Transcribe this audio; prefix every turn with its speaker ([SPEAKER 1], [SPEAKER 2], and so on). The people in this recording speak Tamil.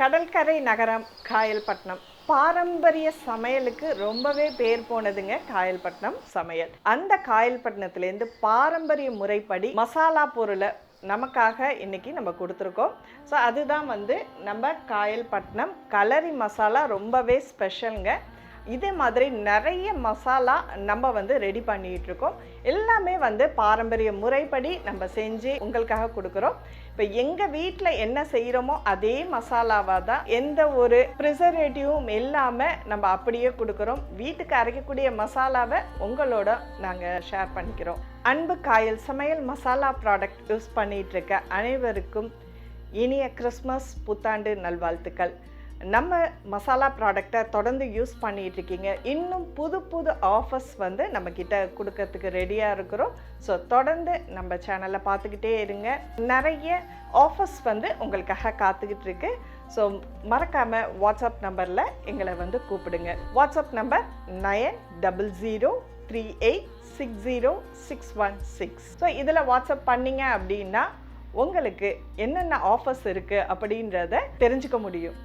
[SPEAKER 1] கடற்கரை நகரம் காயல்பட்டினம். பாரம்பரிய சமையலுக்கு ரொம்பவே பேர் போனதுங்க காயல்பட்டினம் சமையல். அந்த காயல்பட்டினத்துலேருந்து பாரம்பரிய முறைப்படி மசாலா பொருளை நமக்காக இன்னைக்கு நம்ம கொடுத்துருக்கோம். ஸோ அதுதான் வந்து நம்ம காயல்பட்டினம். கலரி மசாலா ரொம்பவே ஸ்பெஷலுங்க. இதே மாதிரி நிறைய மசாலா நம்ம வந்து ரெடி பண்ணிகிட்டு இருக்கோம் எல்லாமே வந்து பாரம்பரிய முறைப்படி நம்ம செஞ்சு உங்களுக்காக கொடுக்குறோம். இப்போ எங்கள் வீட்டில் என்ன செய்கிறோமோ அதே மசாலாவாக தான் எந்த ஒரு ப்ரிசர்வேட்டிவும் இல்லாமல் நம்ம அப்படியே கொடுக்குறோம். வீட்டுக்கு அரைக்கக்கூடிய மசாலாவை உங்களோட நாங்கள் ஷேர் பண்ணிக்கிறோம். அன்பு காயல் சமையல் மசாலா ப்ராடக்ட் யூஸ் பண்ணிகிட்ருக்க அனைவருக்கும் இனிய கிறிஸ்மஸ் புத்தாண்டு நல்வாழ்த்துக்கள். நம்ம மசாலா ப்ராடக்டை தொடர்ந்து யூஸ் பண்ணிகிட்டு இருக்கீங்க இன்னும் புது புது ஆஃபர்ஸ் வந்து நம்மக்கிட்ட கொடுக்கறதுக்கு ரெடியாக இருக்கிறோம். ஸோ தொடர்ந்து நம்ம சேனலை பார்த்துக்கிட்டே இருங்க. நிறைய ஆஃபர்ஸ் வந்து உங்களுக்காக காத்துக்கிட்டு இருக்கு ஸோ மறக்காமல் வாட்ஸ்அப் நம்பரில் எங்களை வந்து கூப்பிடுங்க. WhatsApp number nine double zero three eight six zero six one six so இதில் வாட்ஸ்அப் பண்ணீங்க அப்படின்னா உங்களுக்கு என்னென்ன ஆஃபர்ஸ் இருக்குது அப்படின்றத தெரிஞ்சுக்க முடியும்.